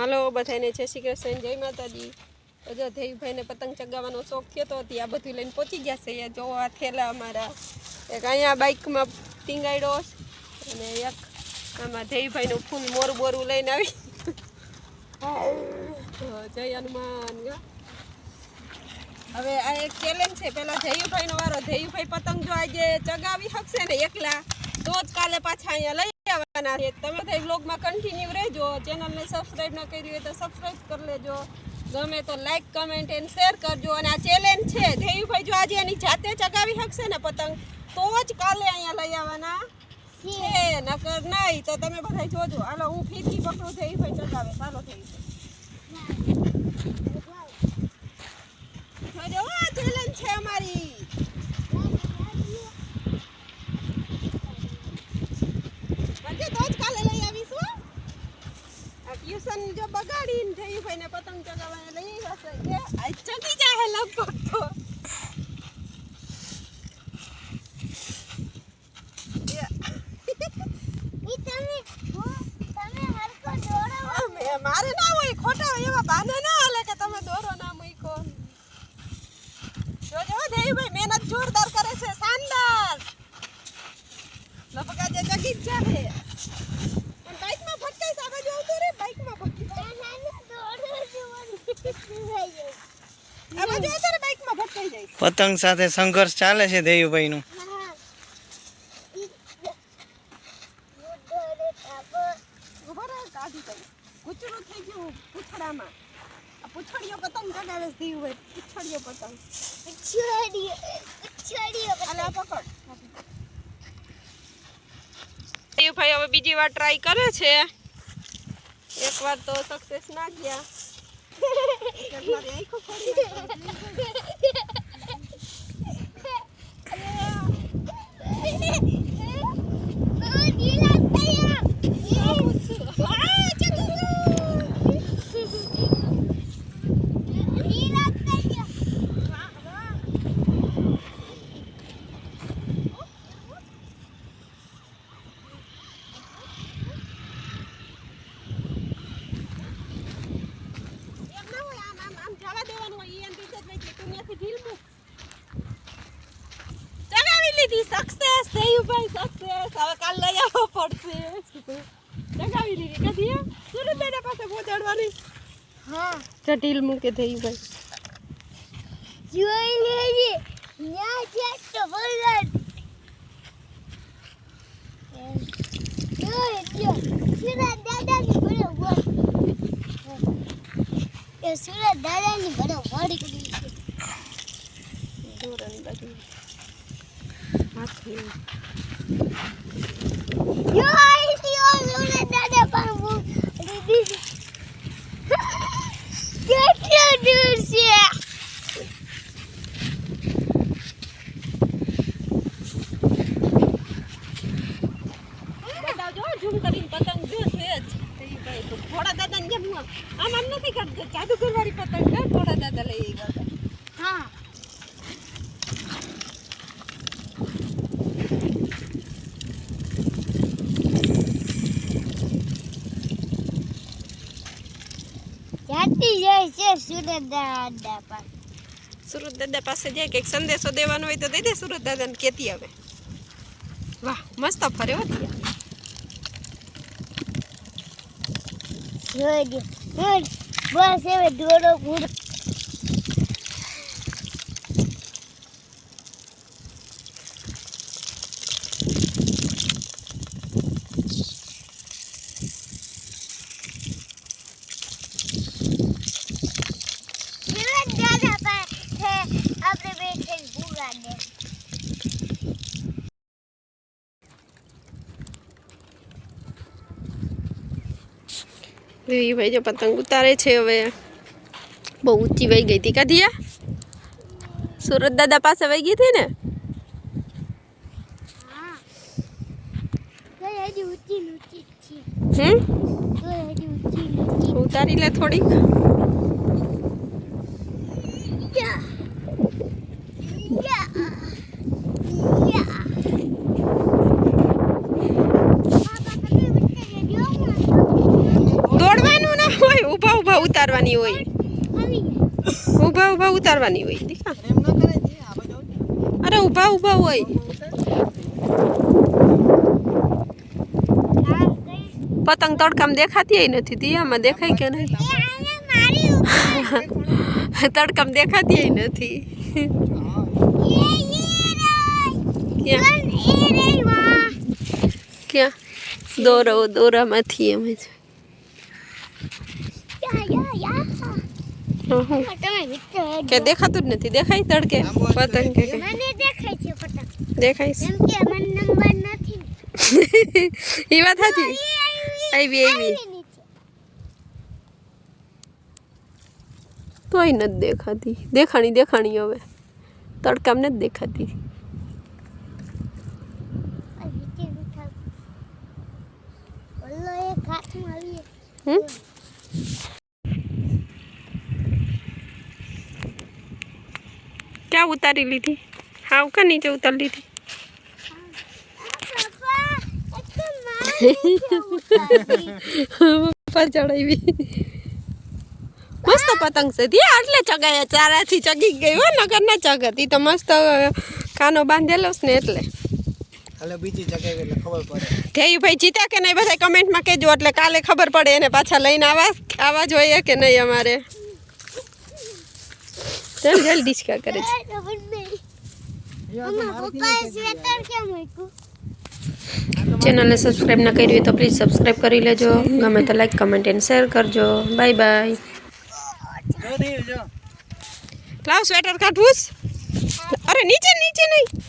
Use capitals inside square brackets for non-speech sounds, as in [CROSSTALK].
હાલો બધાને જય શ્રી કૃષ્ણ, જય માતાજી. જો ધેયુભાઈને પતંગ ચગાવવાનો શોખ થયો તો આ બધું લઈને પહોંચી ગયા છે જો આ થેલા અમારા. એક અહીંયા બાઇકમાં ટીંગાડ્યો અને એક આમાં ધૈભાઈનું ફૂલ મોરું બોરું લઈને આવી. જય હનુમાન હવે આ એક ચેલેન્જ છે. પેલા ધેયુભાઈનો વારો. ધૈયુભાઈ પતંગ જો આજે ચગાવી શકશે ને એકલા, તો જ કાલે પાછા અહીંયા લઈ છે. તમે તો વ્લોગમાં કન્ટિન્યુ રહેજો. ચેનલને સબસ્ક્રાઈબ ન કરી હોય તો સબસ્ક્રાઈબ કરી લેજો. ગમે તો લાઈક કમેન્ટ એન્ડ શેર કરજો. અને આ ચેલેન્જ છે. ધેયુભાઈ જો આજે એની જાતે ચગાવી શકશે ને પતંગ, તો જ કાલે અહીંયા લઈ આવવાના છે. નકર નહીં તો તમે બધા જોજો. હાલો, હું ફીરકી પકડું ધેયુભાઈ ચગાવે. ચાલો થઈ જોજો આ ચેલેન્જ છે અમારી આજે તો જ કાલે લઈ આવીશું આ બગાડીને ધેયુભાઈને પતંગ ચગાવવાને લઈ જશે કે આ ચગી જાય લગભગ તો. મારે ના હોય ખોટા એવા બાના ના હાલે કે તમે દોરો ના મૂકો જોજો હો ધેયુભાઈ મહેનત જોરદાર કરે છે શાનદાર લપકા જે ચગી જ જાહે પણ બાઈકમાં ભટકાઈ છે આ બાજુ આવતો રે બાઈકમાં ભટકાઈ આ બાજુ આવતો રે બાઈકમાં ભટકાઈ જાય પતંગ સાથે સંઘર્ષ ચાલે છે દેયુભાઈનું. ધીયુભાઈ હવે બીજી વાર ટ્રાય કરે છે. એક વાર તો સક્સેસ ના ગયા [LAUGHS] એક વાર આંખો ખોલી નાખી. આ, ચગી ગયું. એમ ના હોય આમ આમ આમ જવા દેવાનું હોય ઈ એમ રીતે જ વહી જાય. તું ત્યાંથી ઢીલ મૂક. ચગાવી લીધી. સક્સેસ થયું ભાઈ સક્સેસ હવે કાલ લઈ આવવો પડશે. ચગાવી લીધી. કદી પાસે પહોંચાડવાની. હા. ચટીલ મૂકે થયું ભાઈ જોઈ લેજે. ન્યા ક્યાંક તો ભગવાન જોઈ લ્યો. સુરત દાદાની એ સુરત દાદાની બરોબર કરી [LAUGHS] લ્યો દાદા પતંગ દાદાને જેમ આમ આમ નથી કરતો? જાદુગરવાળી પતંગ છે થોડા દાદા લઈ ગયા હા જાતી જાય છે સુરત દાદા પર સુરત દાદા પાસે જાય કંઈક સંદેશો દેવાનો હોય તો દઈ દે સુરત દાદાને કેતી હવે. વાહ મસ્ત ફરે હો બસ હવે દોડો પૂરો સુરત દાદા પાસે આપણે બેઠે ભૂગા દે એ ભાઈ જો પતંગ ઉતારે છે હવે. બહુ ઊંચી વહી ગઈ હતી કાઢીયા સુરત દાદા પાસે વહી ગઈ હતી ને? ઉતારી લે થોડીક. ઉતારવાની હોય. ઊભા ઊભા ઉતારવાની હોય. અરે ઊભા ઊભા હોય. પતંગ તડકામાં દેખાતી નથી, દિયામાં દેખાય કે નહીં? [LAUGHS] તડકામાં દેખાતી નથી. ક્યાં? દોરો, દોરામાંથી એમ જ. યા યા યા હં, હં. તમે વિચાર કે દેખાતું જ નથી દેખાય તડકે પતંગ કે કંઈ? મને દેખાય છે પતંગ દેખાય છે એમ કે મને નંબર નથી ને. એ વાત સાચી એ આવી આવી આવી આવી નીચે. તોય નથી દેખાતી દેખાણી દેખાણી હવે તડકામાં નથી દેખાતી આ નીચે બેઠા. ઓલો એક હાથમાં આવી હમ ક્યાં ઉતારી લીધી. હાવ કા નીચે ઉતારી લીધી. પપ્પા ચડાવી. મસ્ત પતંગ છે. ધી આટલે ચગાયા. ચારાથી ચગી ગઈ હો નગર ના ચગતી તો મસ્ત કાનો બાંધેલો છે ને એટલે. એટલે બીજી જગ્યાએ એટલે ખબર પડે. ધેયુભાઈ જીત્યા કે નહીં બધા કમેન્ટમાં કહેજો. એટલે કાલે ખબર પડે એને પાછા લઈને આવા આવા જોઈએ કે નહીં અમારે. ચાલ જલ્દી ડિસ્કા કરે છે એ ખબર નહીં. મમ્મા, પપ્પાએ સ્વેટર કેમ મૂક્યું? ચેનલને સબસ્ક્રાઈબ ના કરી હોય તો પ્લીઝ સબસ્ક્રાઈબ કરી લેજો ગમે તો લાઈક કમેન્ટ એન્ડ શેર કરજો બાય બાય જો દેવ જો લાવ સ્વેટર કાઢવું છે? અરે નીચે નીચે નહીં